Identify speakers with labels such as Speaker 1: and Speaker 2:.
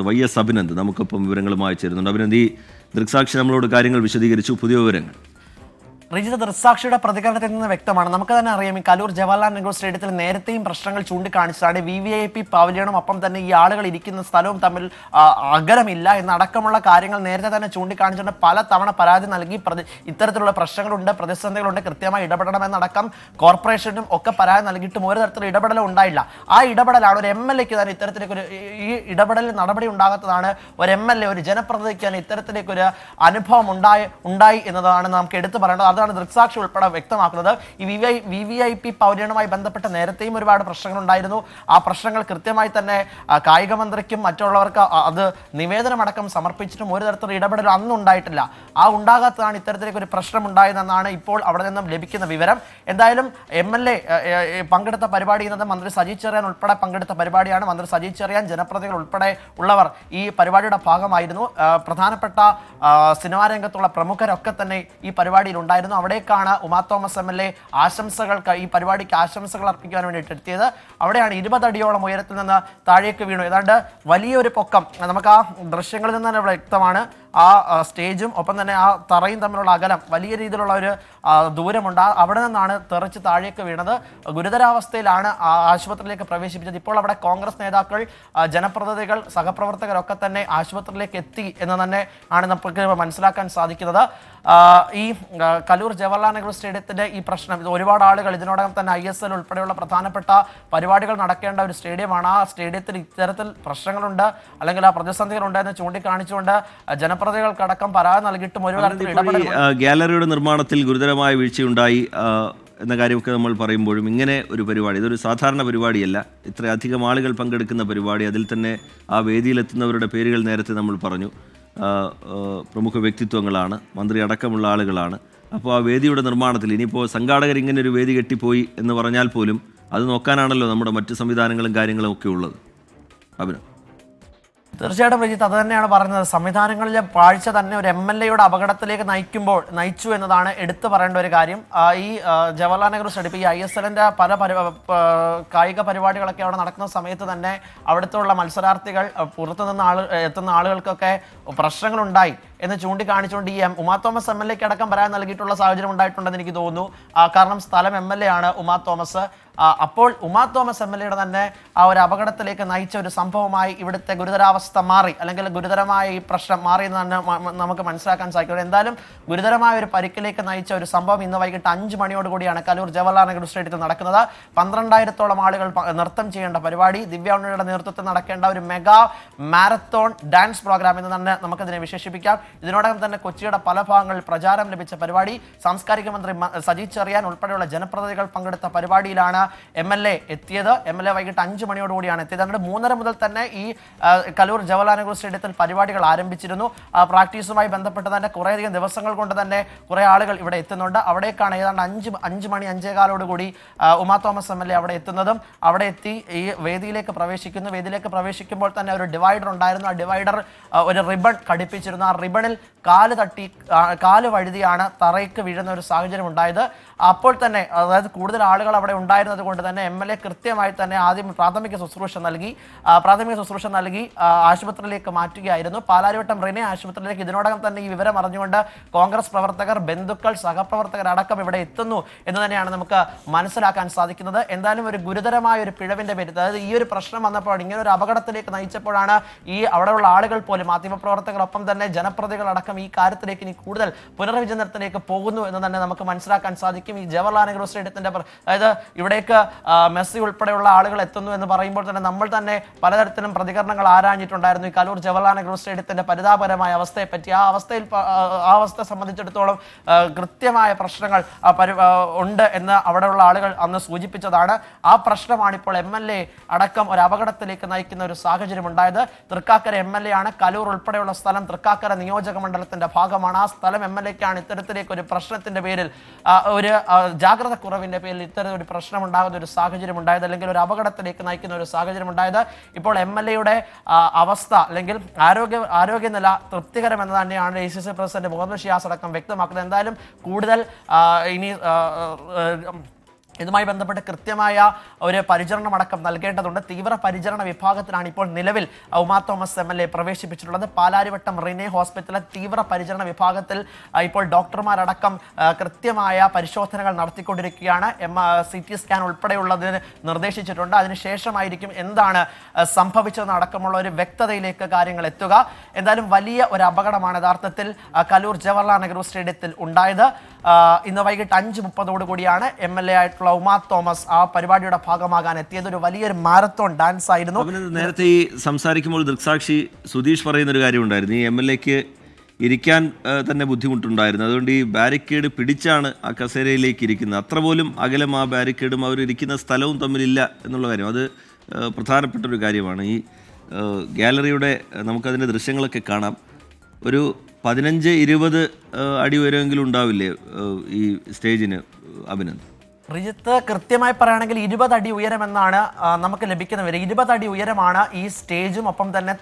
Speaker 1: Y S Abhinand നമുക്കൊപ്പം വിവരങ്ങളുമായി ചേരുന്നുണ്ട്. അഭിനന്ദ് ഈ ദൃക്സാക്ഷി നമ്മളോട് കാര്യങ്ങൾ വിശദീകരിച്ചു. പുതിയ വിവരങ്ങൾ.
Speaker 2: റിജിത ദൃസാക്ഷിയുടെ പ്രതികരണത്തിൽ നിന്ന് വ്യക്തമാണ്. നമുക്ക് തന്നെ അറിയാം ഈ കലൂർ ജവഹർലാൽ നെഹ്റു സ്റ്റേഡിയത്തിൽ നേരത്തെയും പ്രശ്നങ്ങൾ ചൂണ്ടിക്കാണിച്ചതാണ്. വി വി ഐ പി പവലിയനും ഒപ്പം തന്നെ ഈ ആളുകൾ ഇരിക്കുന്ന സ്ഥലവും തമ്മിൽ അകലമില്ല എന്നടക്കമുള്ള കാര്യങ്ങൾ നേരത്തെ തന്നെ ചൂണ്ടിക്കാണിച്ചുകൊണ്ട് പല തവണ പരാതി നൽകി ഇത്തരത്തിലുള്ള പ്രശ്നങ്ങളുണ്ട് പ്രതിസന്ധികളുണ്ട് കൃത്യമായി ഇടപെടണമെന്നടക്കം കോർപ്പറേഷനും ഒക്കെ പരാതി നൽകിയിട്ടും ഒരു തരത്തിലുള്ള ഇടപെടലും ഉണ്ടായില്ല. ആ ഇടപെടലാണ് ഒരു എം എൽ എക്ക് തന്നെ ഇത്തരത്തിലേക്ക് ഒരു ഈ ഇടപെടലിൽ നടപടി ഉണ്ടാകാത്തതാണ് ഒരു എം എൽ എ ഒരു ജനപ്രതിനിധിക്ക് തന്നെ ഇത്തരത്തിലേക്കൊരു അനുഭവം ഉണ്ടായി ഉണ്ടായി എന്നതാണ് നമുക്ക് എടുത്തു പറയേണ്ടത്. അതാണ് ദൃക്സാക്ഷി ഉൾപ്പെടെ വ്യക്തമാക്കുന്നത്. ഈ V V V V I P പൗരനുമായി ബന്ധപ്പെട്ട് നേരത്തെയും ഒരുപാട് പ്രശ്നങ്ങൾ ഉണ്ടായിരുന്നു ആ പ്രശ്നങ്ങൾ കൃത്യമായി തന്നെ കായിക മന്ത്രിക്കും മറ്റുള്ളവർക്ക് അത് നിവേദനമടക്കം സമർപ്പിച്ചിട്ടും ഒരു തരത്തിലുള്ള ഇടപെടൽ അന്നും ഉണ്ടായിട്ടില്ല. ആ ഉണ്ടാകാത്തതാണ് ഇത്തരത്തിലേക്ക് ഒരു പ്രശ്നം ഉണ്ടായതെന്നാണ് ഇപ്പോൾ അവിടെ നിന്നും ലഭിക്കുന്ന വിവരം. എന്തായാലും എം എൽ എ പങ്കെടുത്ത പരിപാടി എന്നത് മന്ത്രി സജി ചെറിയാൻ ഉൾപ്പെടെ പങ്കെടുത്ത പരിപാടിയാണ്. മന്ത്രി സജി ചെറിയാൻ ജനപ്രതിനിധികൾ ഉൾപ്പെടെ ഉള്ളവർ ഈ പരിപാടിയുടെ ഭാഗമായിരുന്നു. പ്രധാനപ്പെട്ട സിനിമാ രംഗത്തുള്ള പ്രമുഖരൊക്കെ തന്നെ ഈ പരിപാടിയിൽ ഉണ്ടായിരുന്നു അവിടേക്കാണ് Uma Thomas M L A ആശംസകൾക്ക് ഈ പരിപാടിക്ക് ആശംസകൾ അർപ്പിക്കാൻ വേണ്ടിയിട്ട് എത്തിയത്. അവിടെയാണ് ഇരുപതടിയോളം ഉയരത്തിൽ നിന്ന് താഴേക്ക് വീണു. ഏതാണ്ട് വലിയൊരു പൊക്കം. നമുക്ക് ആ ദൃശ്യങ്ങളിൽ നിന്ന് തന്നെ വ്യക്തമാണ്. ആ സ്റ്റേജും ഒപ്പം തന്നെ ആ തറയും തമ്മിലുള്ള അകലം വലിയ രീതിയിലുള്ള ഒരു ദൂരമുണ്ട്. അവിടെ നിന്നാണ് തെറിച്ച് താഴേക്ക് വീണത്. ഗുരുതരാവസ്ഥയിലാണ് ആ ആശുപത്രിയിലേക്ക് പ്രവേശിപ്പിച്ചത്. ഇപ്പോൾ അവിടെ കോൺഗ്രസ് നേതാക്കൾ ജനപ്രതിനിധികൾ സഹപ്രവർത്തകരൊക്കെ തന്നെ ആശുപത്രിയിലേക്ക് എത്തി എന്ന് തന്നെ ആണ് നമുക്ക് മനസ്സിലാക്കാൻ സാധിക്കുന്നത്. ഈ കലൂർ ജവഹർലാൽ നെഹ്റു സ്റ്റേഡിയത്തിന്റെ ഈ പ്രശ്നം ഇത് ഒരുപാട് ആളുകൾ ഇതിനോടകം തന്നെ ഐ എസ് എൽ ഉൾപ്പെടെയുള്ള പ്രധാനപ്പെട്ട പരിപാടികൾ നടക്കേണ്ട ഒരു സ്റ്റേഡിയമാണ്. ആ സ്റ്റേഡിയത്തിൽ ഇത്തരത്തിൽ പ്രശ്നങ്ങളുണ്ട് അല്ലെങ്കിൽ ആ പ്രതിസന്ധികളുണ്ട് എന്ന് ചൂണ്ടിക്കാണിച്ചുകൊണ്ട് ജനപ്രതികൾക്കടക്കം പരാതി നൽകിയിട്ടും ഒരു ഇടപെടൽ
Speaker 1: ഗാലറിയുടെ നിർമ്മാണത്തിൽ ഗുരുതരമായ വീഴ്ചയുണ്ടായി ഉണ്ടായി എന്ന കാര്യമൊക്കെ നമ്മൾ പറയുമ്പോഴും ഇങ്ങനെ ഒരു പരിപാടി ഇതൊരു സാധാരണ പരിപാടിയല്ല. ഇത്രയധികം ആളുകൾ പങ്കെടുക്കുന്ന പരിപാടി അതിൽ തന്നെ ആ വേദിയിലെത്തുന്നവരുടെ പേരുകൾ നേരത്തെ നമ്മൾ പറഞ്ഞു. പ്രമുഖ വ്യക്തിത്വങ്ങളാണ് മന്ത്രി അടക്കമുള്ള ആളുകളാണ്. അപ്പോൾ ആ വേദിയുടെ നിർമ്മാണത്തിൽ ഇനിയിപ്പോൾ സംഘാടകർ ഇങ്ങനെ ഒരു വേദി കെട്ടിപ്പോയി എന്ന് പറഞ്ഞാൽ പോലും അത് നോക്കാനാണല്ലോ നമ്മുടെ മറ്റ് സംവിധാനങ്ങളും കാര്യങ്ങളും ഒക്കെ ഉള്ളത്. അഭിനവ്.
Speaker 2: തീർച്ചയായിട്ടും പ്രജിത്ത് അത് തന്നെയാണ് പറയുന്നത് സംവിധാനങ്ങളിലെ പാഴ്ച തന്നെ ഒരു എം എൽ എയുടെ അപകടത്തിലേക്ക് നയിക്കുമ്പോൾ നയിച്ചു എന്നതാണ് എടുത്തു പറയേണ്ട ഒരു കാര്യം. ഈ ജവഹർലാൽ നെഹ്റു സ്റ്റേഡിയം ഈ ഐ എസ് എല്ലിന്റെ പല കായിക പരിപാടികളൊക്കെ അവിടെ നടക്കുന്ന സമയത്ത് തന്നെ അവിടുത്തെ മത്സരാർത്ഥികൾ പുറത്തു പുറത്തുനിന്ന് ആൾ എത്തുന്ന ആളുകൾക്കൊക്കെ പ്രശ്നങ്ങളുണ്ടായി. എന്ന് ചൂണ്ടിക്കാണിച്ചുകൊണ്ട് ഈ ഉമാ തോമസ് എം എൽ എക്ക് അടക്കം പരാതി നൽകിയിട്ടുള്ള സാഹചര്യം ഉണ്ടായിട്ടുണ്ടെന്ന് എനിക്ക് തോന്നുന്നു. കാരണം സ്ഥലം എം എൽ എ ആണ് ഉമാ തോമസ്. അപ്പോൾ ഉമാ തോമസ് എം എൽ എയുടെ തന്നെ ആ ഒരു അപകടത്തിലേക്ക് നയിച്ച ഒരു സംഭവമായി ഇവിടുത്തെ ഗുരുതരാവസ്ഥ മാറി അല്ലെങ്കിൽ ഗുരുതരമായ ഈ പ്രശ്നം മാറി എന്ന് തന്നെ നമുക്ക് മനസ്സിലാക്കാൻ സാധിക്കും. എന്തായാലും ഗുരുതരമായ ഒരു പരിക്കിലേക്ക് നയിച്ച ഒരു സംഭവം ഇന്ന് വൈകിട്ട് അഞ്ച് മണിയോട് കൂടിയാണ് കലൂർ ജവഹർലാൽ നെഹ്റു സ്റ്റേഡിയത്തിൽ നടക്കുന്നത്. പന്ത്രണ്ടായിരത്തോളം ആളുകൾ നൃത്തം ചെയ്യേണ്ട പരിപാടി ദിവ്യാണിയുടെ നേതൃത്വത്തിൽ നടക്കേണ്ട ഒരു മെഗാ മാരത്തോൺ ഡാൻസ് പ്രോഗ്രാം എന്ന് തന്നെ നമുക്കതിനെ വിശേഷിപ്പിക്കാം. ഇതിനോടകം തന്നെ കൊച്ചിയുടെ പല ഭാഗങ്ങളിൽ പ്രചാരം ലഭിച്ച പരിപാടി. സാംസ്കാരിക മന്ത്രി സജി ചെറിയാൻ ഉൾപ്പെടെയുള്ള ജനപ്രതിനിധികൾ പങ്കെടുത്ത പരിപാടിയിലാണ് എം എൽ എ എത്തിയത്. എം എൽ എ വൈകിട്ട് അഞ്ച് മണിയോടുകൂടിയാണ് എത്തിയത്. അതുകൊണ്ട് മൂന്നര മുതൽ തന്നെ ഈ കലൂർ ജവഹർലാൽ നെഹ്റു സ്റ്റേഡിയത്തിൽ പരിപാടികൾ ആരംഭിച്ചിരുന്നു. പ്രാക്ടീസുമായി ബന്ധപ്പെട്ട് തന്നെ കുറേയധികം ദിവസങ്ങൾ കൊണ്ട് തന്നെ കുറേ ആളുകൾ ഇവിടെ എത്തുന്നുണ്ട്. അവിടേക്കാണ് ഏതാണ്ട് അഞ്ച് അഞ്ച് മണി അഞ്ചേകാലോടുകൂടി Uma Thomas M L A അവിടെ എത്തുന്നതും. അവിടെ എത്തി ഈ വേദിയിലേക്ക് പ്രവേശിക്കുന്നു. വേദിയിലേക്ക് പ്രവേശിക്കുമ്പോൾ തന്നെ ഒരു ഡിവൈഡർ ഉണ്ടായിരുന്നു. ആ ഡിവൈഡർ ഒരു റിബൺ ഘടിപ്പിച്ചിരുന്നു. ആ റിബണിൽ കാൽ തട്ടി കാൽ വഴുതിയാണ് തറയ്ക്ക് വീഴുന്ന ഒരു സാഹചര്യം ഉണ്ടായത്. അപ്പോൾ തന്നെ അതായത് കൂടുതൽ ആളുകൾ അവിടെ ഉണ്ടായിരുന്നത് കൊണ്ട് തന്നെ എം എൽ എ കൃത്യമായി തന്നെ ആദ്യം പ്രാഥമിക ശുശ്രൂഷ നൽകി പ്രാഥമിക ശുശ്രൂഷ നൽകി ആശുപത്രിയിലേക്ക് മാറ്റുകയായിരുന്നു. പാലാരിവട്ടം റിനെ ആശുപത്രിയിലേക്ക് ഇതിനോടകം തന്നെ ഈ വിവരം അറിഞ്ഞുകൊണ്ട് കോൺഗ്രസ് പ്രവർത്തകർ ബന്ധുക്കൾ സഹപ്രവർത്തകർ അടക്കം ഇവിടെ എത്തുന്നു എന്ന് തന്നെയാണ് നമുക്ക് മനസ്സിലാക്കാൻ സാധിക്കുന്നത്. എന്തായാലും ഒരു ഗുരുതരമായ ഒരു പിഴവിന്റെ പേര് അതായത് ഈ ഒരു പ്രശ്നം വന്നപ്പോൾ ഇങ്ങനെ ഒരു അപകടത്തിലേക്ക് നയിച്ചപ്പോഴാണ് ഈ അവിടെയുള്ള ആളുകൾ പോലും മാധ്യമപ്രവർത്തകർ ഒപ്പം തന്നെ ജനപ്രതികൾ അടക്കം ഈ കാര്യത്തിലേക്ക് ഇനി കൂടുതൽ പുനർവിചിന്തനത്തിലേക്ക് പോകുന്നു എന്ന് തന്നെ നമുക്ക് മനസ്സിലാക്കാൻ സാധിക്കും. ഈ ജവഹർലാൽ നെഹ്റു സ്റ്റേഡിയത്തിന്റെ അതായത് ഇവിടേക്ക് മെസ്സി ഉൾപ്പെടെയുള്ള ആളുകൾ എത്തുന്നു എന്ന് പറയുമ്പോൾ തന്നെ നമ്മൾ തന്നെ പലതരത്തിലും പ്രതികരണങ്ങൾ ആരാഞ്ഞിട്ടുണ്ടായിരുന്നു. ഈ കലൂർ ജവഹർലാൽ നെഹ്റു സ്റ്റേഡിയത്തിന്റെ പരിതാപകരമായ അവസ്ഥയെ പറ്റി ആ അവസ്ഥയിൽ ആ അവസ്ഥ സംബന്ധിച്ചിടത്തോളം കൃത്യമായ പ്രശ്നങ്ങൾ ഉണ്ട് എന്ന് അവിടെയുള്ള ആളുകൾ അന്ന് സൂചിപ്പിച്ചതാണ്. ആ പ്രശ്നമാണ് ഇപ്പോൾ എം എൽ എ അടക്കം ഒരു അപകടത്തിലേക്ക് നയിക്കുന്ന ഒരു സാഹചര്യം ഉണ്ടായത്. തൃക്കാക്കര എം എൽ എ ആണ്. കലൂർ ഉൾപ്പെടെയുള്ള സ്ഥലം തൃക്കാക്കര നിയോജക മണ്ഡലത്തിന്റെ ഭാഗമാണ്. ആ സ്ഥലം എം എൽ എക്കാണ്. ഇത്തരത്തിലേക്ക് ഒരു പ്രശ്നത്തിന്റെ പേരിൽ ഒരു ജാഗ്രത കുറവിന്റെ പേരിൽ ഇത്തരം ഒരു പ്രശ്നം ഉണ്ടാകുന്ന ഒരു സാഹചര്യം ഉണ്ടായത് അല്ലെങ്കിൽ ഒരു അപകടത്തിലേക്ക് നയിക്കുന്ന ഒരു സാഹചര്യം ഉണ്ടായത് ഇപ്പോൾ എം എൽ എയുടെ അവസ്ഥ അല്ലെങ്കിൽ ആരോഗ്യ ആരോഗ്യനില തൃപ്തികരമെന്ന് തന്നെയാണ് A C C president Muhammad Shiyas അടക്കം വ്യക്തമാക്കുന്നത്. എന്തായാലും കൂടുതൽ ഇനി ഇതുമായി ബന്ധപ്പെട്ട് കൃത്യമായ ഒരു പരിചരണം അടക്കം നൽകേണ്ടതുണ്ട്. തീവ്ര പരിചരണ വിഭാഗത്തിലാണ് ഇപ്പോൾ നിലവിൽ Uma Thomas M L A പ്രവേശിപ്പിച്ചിട്ടുള്ളത്. Palarivattom Renai ഹോസ്പിറ്റലിലെ തീവ്ര പരിചരണ വിഭാഗത്തിൽ ഇപ്പോൾ ഡോക്ടർമാരടക്കം കൃത്യമായ പരിശോധനകൾ നടത്തിക്കൊണ്ടിരിക്കുകയാണ്. എം സി ടി സ്കാൻ ഉൾപ്പെടെയുള്ളതിന് നിർദ്ദേശിച്ചിട്ടുണ്ട്. അതിനുശേഷമായിരിക്കും എന്താണ് സംഭവിച്ചതെന്നടക്കമുള്ള ഒരു വ്യക്തതയിലേക്ക് കാര്യങ്ങൾ എത്തുക. എന്തായാലും വലിയ ഒരു അപകടമാണ് യഥാർത്ഥത്തിൽ കലൂർ ജവഹർലാൽ നെഹ്റു സ്റ്റേഡിയത്തിൽ ഉണ്ടായത്. ഇന്ന് വൈകിട്ട് അഞ്ച് മുപ്പതോടുകൂടിയാണ് എം എൽ എ ആയിട്ടുള്ള ഉമാ തോമസ് ആ പരിപാടിയുടെ ഭാഗമാകാൻ എത്തിയത്. ഒരു വലിയൊരു മാരത്തോൺ ഡാൻസ് ആയിരുന്നു.
Speaker 1: നേരത്തെ ഈ സംസാരിക്കുമ്പോൾ ദൃക്സാക്ഷി സുധീഷ് പറയുന്ന ഒരു കാര്യമുണ്ടായിരുന്നു. ഈ എം എൽ എക്ക് ഇരിക്കാൻ തന്നെ ബുദ്ധിമുട്ടുണ്ടായിരുന്നു. അതുകൊണ്ട് ഈ ബാരിക്കേഡ് പിടിച്ചാണ് ആ കസേരയിലേക്ക് ഇരിക്കുന്നത്. അത്ര പോലും അകലം ആ ബാരിക്കേഡും അവരിരിക്കുന്ന സ്ഥലവും തമ്മിലില്ല എന്നുള്ള കാര്യം. അത് പ്രധാനപ്പെട്ട ഒരു കാര്യമാണ്. ഈ ഗാലറിയുടെ നമുക്കതിന്റെ ദൃശ്യങ്ങളൊക്കെ കാണാം. ഒരു പതിനഞ്ച് ഇരുപത് അടി ഉയരമെങ്കിലും ഉണ്ടാവില്ലേ ഈ സ്റ്റേജിന് അഭിനന്ദ്
Speaker 2: റിജിത്ത് കൃത്യമായി പറയുകയാണെങ്കിൽ ഇരുപത് അടി ഉയരമെന്നാണ് നമുക്ക് ലഭിക്കുന്ന വിവരം ഇരുപത് അടി ഉയരമാണ് ഈ സ്റ്റേജും ഒപ്പം തന്നെ